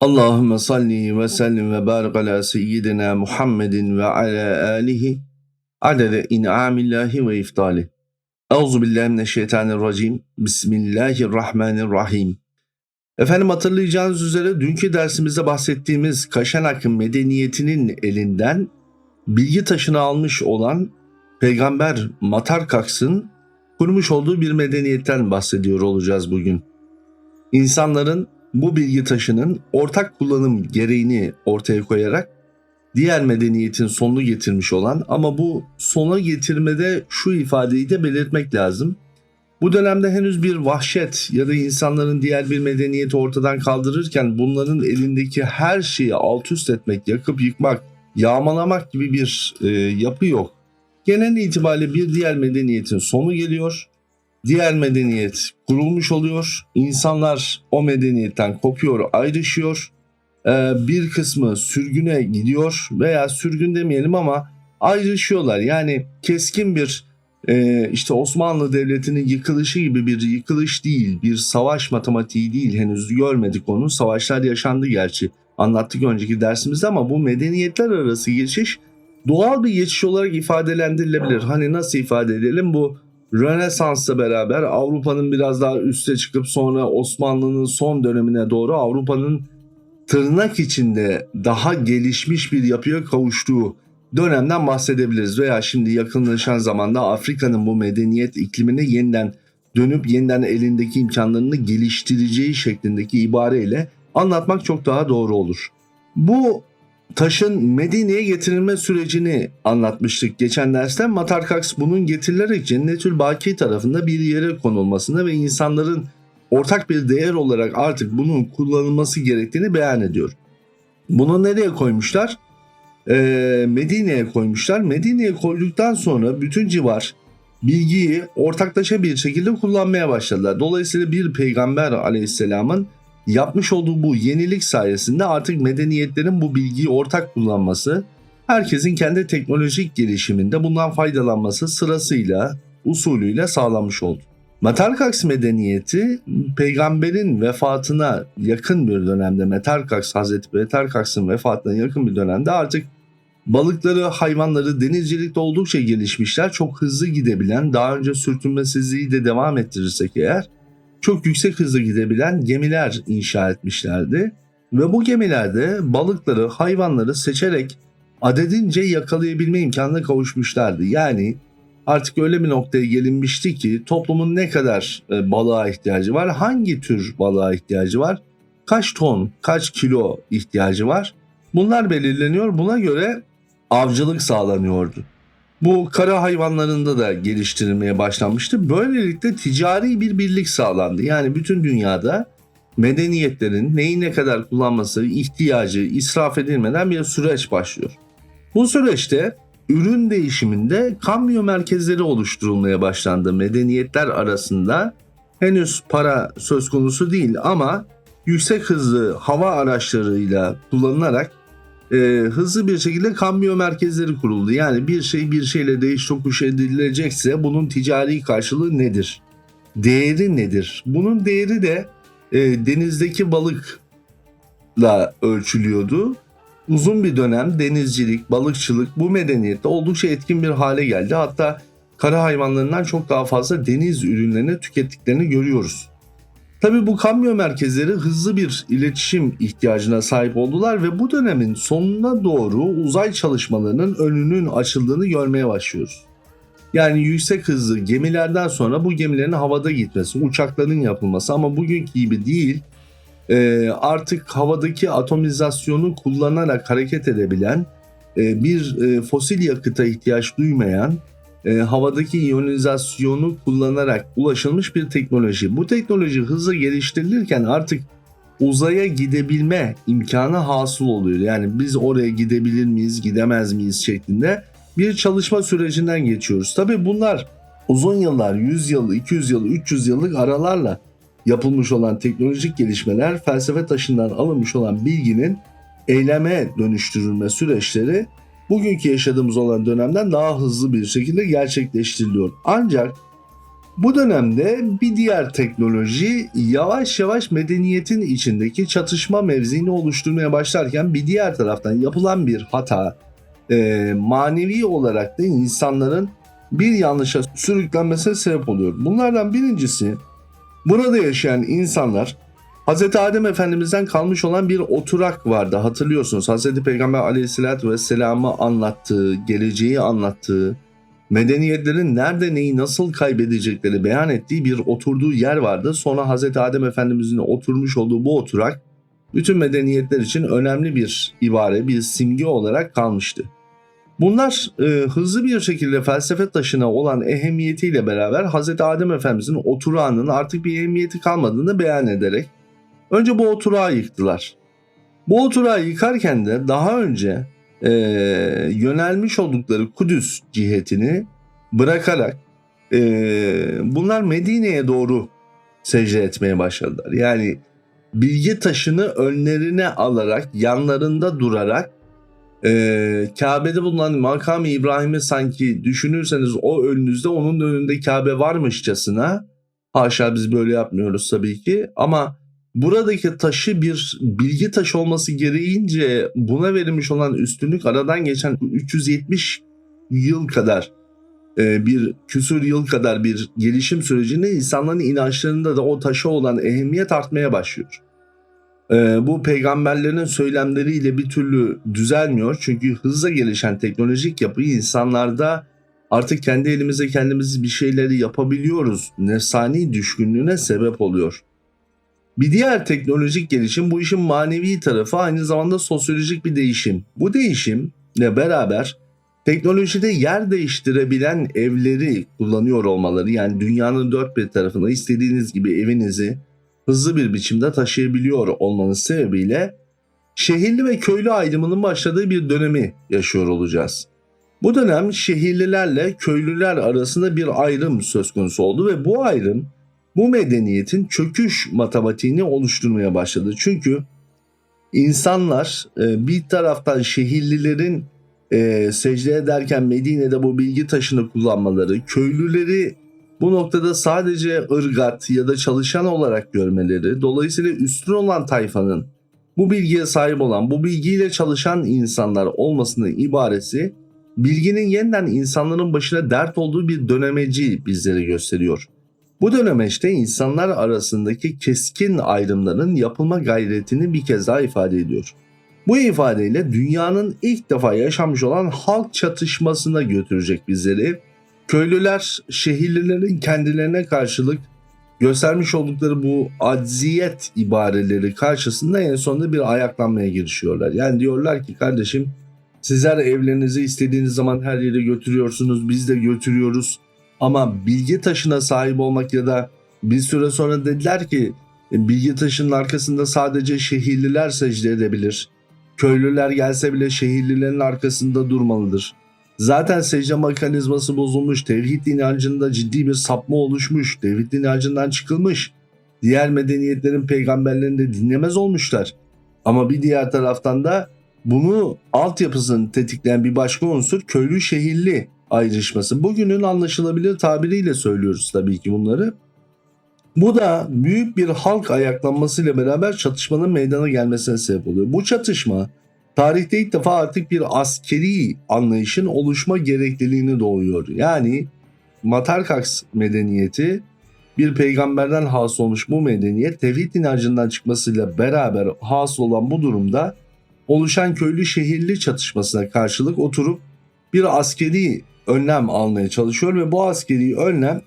Allahümme salli ve sellim ve barik ala seyyidina Muhammedin ve ala alihi adede in'amillahi ve iftali. Euzu billahi mineşşeytanirracim. Bismillahirrahmanirrahim. Efendim hatırlayacağınız üzere dünkü dersimizde bahsettiğimiz Kaşanak medeniyetinin elinden bilgi taşını almış olan Peygamber Matarkaks'ın kurmuş olduğu bir medeniyetten bahsediyor olacağız bugün. İnsanların bu bilgi taşının ortak kullanım gereğini ortaya koyarak diğer medeniyetin sonunu getirmiş olan ama bu sona getirmede şu ifadeyi de belirtmek lazım. Bu dönemde henüz bir vahşet ya da insanların diğer bir medeniyeti ortadan kaldırırken bunların elindeki her şeyi alt üst etmek, yakıp yıkmak, yağmalamak gibi bir e, yapı yok. Genel itibariyle bir diğer medeniyetin sonu geliyor diğer medeniyet kurulmuş oluyor. İnsanlar o medeniyetten kopuyor, ayrışıyor. Ee, bir kısmı sürgüne gidiyor veya sürgün demeyelim ama ayrışıyorlar. Yani keskin bir e, işte Osmanlı Devleti'nin yıkılışı gibi bir yıkılış değil, bir savaş matematiği değil. Henüz görmedik onu. Savaşlar yaşandı gerçi. Anlattık önceki dersimizde ama bu medeniyetler arası geçiş doğal bir geçiş olarak ifadelendirilebilir. Hani nasıl ifade edelim bu Rönesans'la beraber Avrupa'nın biraz daha üste çıkıp sonra Osmanlı'nın son dönemine doğru Avrupa'nın tırnak içinde daha gelişmiş bir yapıya kavuştuğu dönemden bahsedebiliriz. Veya şimdi yakınlaşan zamanda Afrika'nın bu medeniyet iklimine yeniden dönüp yeniden elindeki imkanlarını geliştireceği şeklindeki ibareyle anlatmak çok daha doğru olur. Bu taşın Medine'ye getirilme sürecini anlatmıştık geçen derste. Matarkaks bunun getirilerek Cennetül Baki tarafında bir yere konulmasını ve insanların ortak bir değer olarak artık bunun kullanılması gerektiğini beyan ediyor. Bunu nereye koymuşlar? Ee, Medine'ye koymuşlar. Medine'ye koyduktan sonra bütün civar bilgiyi ortaklaşa bir şekilde kullanmaya başladılar. Dolayısıyla bir peygamber aleyhisselamın yapmış olduğu bu yenilik sayesinde artık medeniyetlerin bu bilgiyi ortak kullanması, herkesin kendi teknolojik gelişiminde bundan faydalanması sırasıyla, usulüyle sağlanmış oldu. Metalkax medeniyeti peygamberin vefatına yakın bir dönemde Metalkax Hazreti Metalkax'ın vefatına yakın bir dönemde artık balıkları, hayvanları denizcilikte oldukça gelişmişler. Çok hızlı gidebilen, daha önce sürtünmesizliği de devam ettirirsek eğer çok yüksek hızla gidebilen gemiler inşa etmişlerdi. Ve bu gemilerde balıkları, hayvanları seçerek adedince yakalayabilme imkanına kavuşmuşlardı. Yani artık öyle bir noktaya gelinmişti ki toplumun ne kadar e, balığa ihtiyacı var, hangi tür balığa ihtiyacı var, kaç ton, kaç kilo ihtiyacı var bunlar belirleniyor. Buna göre avcılık sağlanıyordu. Bu kara hayvanlarında da geliştirilmeye başlanmıştı. Böylelikle ticari bir birlik sağlandı. Yani bütün dünyada medeniyetlerin neyi ne kadar kullanması ihtiyacı israf edilmeden bir süreç başlıyor. Bu süreçte ürün değişiminde kamyo merkezleri oluşturulmaya başlandı. Medeniyetler arasında henüz para söz konusu değil ama yüksek hızlı hava araçlarıyla kullanılarak e, hızlı bir şekilde kambiyo merkezleri kuruldu. Yani bir şey bir şeyle değiş tokuş edilecekse bunun ticari karşılığı nedir? Değeri nedir? Bunun değeri de e, denizdeki balıkla ölçülüyordu. Uzun bir dönem denizcilik, balıkçılık bu medeniyette oldukça etkin bir hale geldi. Hatta kara hayvanlarından çok daha fazla deniz ürünlerini tükettiklerini görüyoruz. Tabii bu kamyo merkezleri hızlı bir iletişim ihtiyacına sahip oldular ve bu dönemin sonuna doğru uzay çalışmalarının önünün açıldığını görmeye başlıyoruz. Yani yüksek hızlı gemilerden sonra bu gemilerin havada gitmesi, uçakların yapılması ama bugünkü gibi değil e, artık havadaki atomizasyonu kullanarak hareket edebilen e, bir e, fosil yakıta ihtiyaç duymayan e, havadaki iyonizasyonu kullanarak ulaşılmış bir teknoloji. Bu teknoloji hızla geliştirilirken artık uzaya gidebilme imkanı hasıl oluyor. Yani biz oraya gidebilir miyiz, gidemez miyiz şeklinde bir çalışma sürecinden geçiyoruz. Tabii bunlar uzun yıllar, 100 yıl, 200 yıl, 300 yıllık aralarla yapılmış olan teknolojik gelişmeler, felsefe taşından alınmış olan bilginin eyleme dönüştürülme süreçleri bugünkü yaşadığımız olan dönemden daha hızlı bir şekilde gerçekleştiriliyor. Ancak Bu dönemde bir diğer teknoloji yavaş yavaş medeniyetin içindeki çatışma mevzini oluşturmaya başlarken bir diğer taraftan yapılan bir hata e, manevi olarak da insanların bir yanlışa sürüklenmesine sebep oluyor. Bunlardan birincisi burada yaşayan insanlar Hz. Adem Efendimiz'den kalmış olan bir oturak vardı hatırlıyorsunuz. Hz. Peygamber aleyhissalatü vesselam'ı anlattığı, geleceği anlattığı, medeniyetlerin nerede neyi nasıl kaybedecekleri beyan ettiği bir oturduğu yer vardı. Sonra Hz. Adem Efendimiz'in oturmuş olduğu bu oturak bütün medeniyetler için önemli bir ibare, bir simge olarak kalmıştı. Bunlar e, hızlı bir şekilde felsefe taşına olan ehemmiyetiyle beraber Hz. Adem Efendimiz'in oturağının artık bir ehemmiyeti kalmadığını beyan ederek önce bu oturağı yıktılar. Bu oturağı yıkarken de daha önce e, yönelmiş oldukları Kudüs cihetini bırakarak e, bunlar Medine'ye doğru secde etmeye başladılar. Yani bilgi taşını önlerine alarak yanlarında durarak e, Kabe'de bulunan makam İbrahim'i sanki düşünürseniz o önünüzde onun önünde Kabe varmışçasına haşa biz böyle yapmıyoruz tabii ki ama buradaki taşı bir bilgi taşı olması gereğince buna verilmiş olan üstünlük aradan geçen 370 yıl kadar e, bir küsur yıl kadar bir gelişim sürecinde insanların inançlarında da o taşa olan ehemmiyet artmaya başlıyor. E, bu peygamberlerin söylemleriyle bir türlü düzelmiyor. Çünkü hızla gelişen teknolojik yapı insanlarda artık kendi elimizde kendimiz bir şeyleri yapabiliyoruz. Nefsani düşkünlüğüne sebep oluyor. Bir diğer teknolojik gelişim bu işin manevi tarafı aynı zamanda sosyolojik bir değişim. Bu değişimle beraber teknolojide yer değiştirebilen evleri kullanıyor olmaları yani dünyanın dört bir tarafına istediğiniz gibi evinizi hızlı bir biçimde taşıyabiliyor olmanız sebebiyle şehirli ve köylü ayrımının başladığı bir dönemi yaşıyor olacağız. Bu dönem şehirlilerle köylüler arasında bir ayrım söz konusu oldu ve bu ayrım bu medeniyetin çöküş matematiğini oluşturmaya başladı. Çünkü insanlar e, bir taraftan şehirlilerin e, secde ederken Medine'de bu bilgi taşını kullanmaları, köylüleri bu noktada sadece ırgat ya da çalışan olarak görmeleri, dolayısıyla üstün olan tayfanın bu bilgiye sahip olan, bu bilgiyle çalışan insanlar olmasının ibaresi bilginin yeniden insanların başına dert olduğu bir dönemeci bizlere gösteriyor. Bu dönemeçte insanlar arasındaki keskin ayrımların yapılma gayretini bir kez daha ifade ediyor. Bu ifadeyle dünyanın ilk defa yaşanmış olan halk çatışmasına götürecek bizleri. Köylüler şehirlilerin kendilerine karşılık göstermiş oldukları bu acziyet ibareleri karşısında en sonunda bir ayaklanmaya girişiyorlar. Yani diyorlar ki kardeşim sizler evlerinizi istediğiniz zaman her yere götürüyorsunuz biz de götürüyoruz. Ama bilgi taşına sahip olmak ya da bir süre sonra dediler ki "E, bilgi taşının arkasında sadece şehirliler secde edebilir. Köylüler gelse bile şehirlilerin arkasında durmalıdır. Zaten secde mekanizması bozulmuş, tevhid inancında ciddi bir sapma oluşmuş, tevhid inancından çıkılmış. Diğer medeniyetlerin peygamberlerini de dinlemez olmuşlar. Ama bir diğer taraftan da bunu altyapısını tetikleyen bir başka unsur köylü şehirli ayrışması. Bugünün anlaşılabilir tabiriyle söylüyoruz tabii ki bunları. Bu da büyük bir halk ayaklanmasıyla beraber çatışmanın meydana gelmesine sebep oluyor. Bu çatışma tarihte ilk defa artık bir askeri anlayışın oluşma gerekliliğini doğuyor. Yani Matarkaks medeniyeti bir peygamberden hasıl olmuş bu medeniyet tevhid inancından çıkmasıyla beraber hasıl olan bu durumda oluşan köylü şehirli çatışmasına karşılık oturup bir askeri önlem almaya çalışıyor ve bu askeri önlem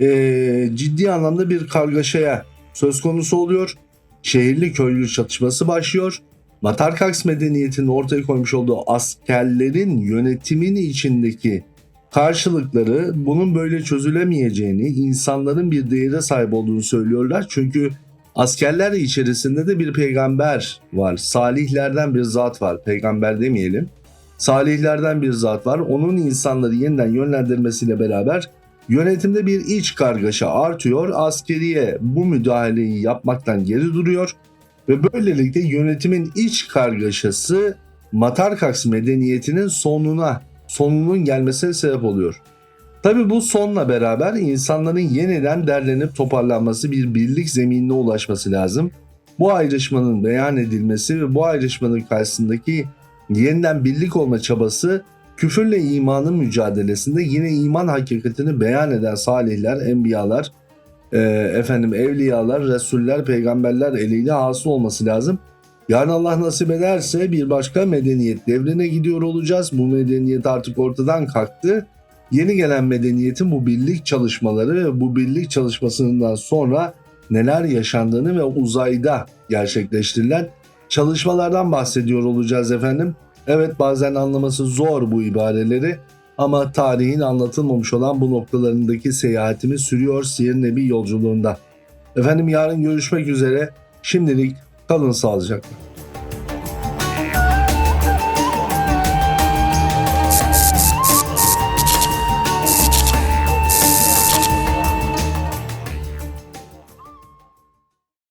e, ciddi anlamda bir kargaşaya söz konusu oluyor. Şehirli köylü çatışması başlıyor. Matarkaks medeniyetinin ortaya koymuş olduğu askerlerin yönetimin içindeki karşılıkları bunun böyle çözülemeyeceğini, insanların bir değere sahip olduğunu söylüyorlar. Çünkü askerler içerisinde de bir peygamber var. Salihlerden bir zat var. Peygamber demeyelim. Salihlerden bir zat var. Onun insanları yeniden yönlendirmesiyle beraber yönetimde bir iç kargaşa artıyor. Askeriye bu müdahaleyi yapmaktan geri duruyor ve böylelikle yönetimin iç kargaşası Matarkaks medeniyetinin sonuna, sonunun gelmesine sebep oluyor. Tabi bu sonla beraber insanların yeniden derlenip toparlanması bir birlik zeminine ulaşması lazım. Bu ayrışmanın beyan edilmesi ve bu ayrışmanın karşısındaki yeniden birlik olma çabası küfürle imanın mücadelesinde yine iman hakikatini beyan eden salihler, enbiyalar, e, efendim evliyalar, resuller, peygamberler eliyle hasıl olması lazım. Yarın Allah nasip ederse bir başka medeniyet devrine gidiyor olacağız. Bu medeniyet artık ortadan kalktı. Yeni gelen medeniyetin bu birlik çalışmaları ve bu birlik çalışmasından sonra neler yaşandığını ve uzayda gerçekleştirilen çalışmalardan bahsediyor olacağız efendim. Evet bazen anlaması zor bu ibareleri ama tarihin anlatılmamış olan bu noktalarındaki seyahatimiz sürüyor Siyer Nebi yolculuğunda. Efendim yarın görüşmek üzere. Şimdilik kalın sağlıcakla.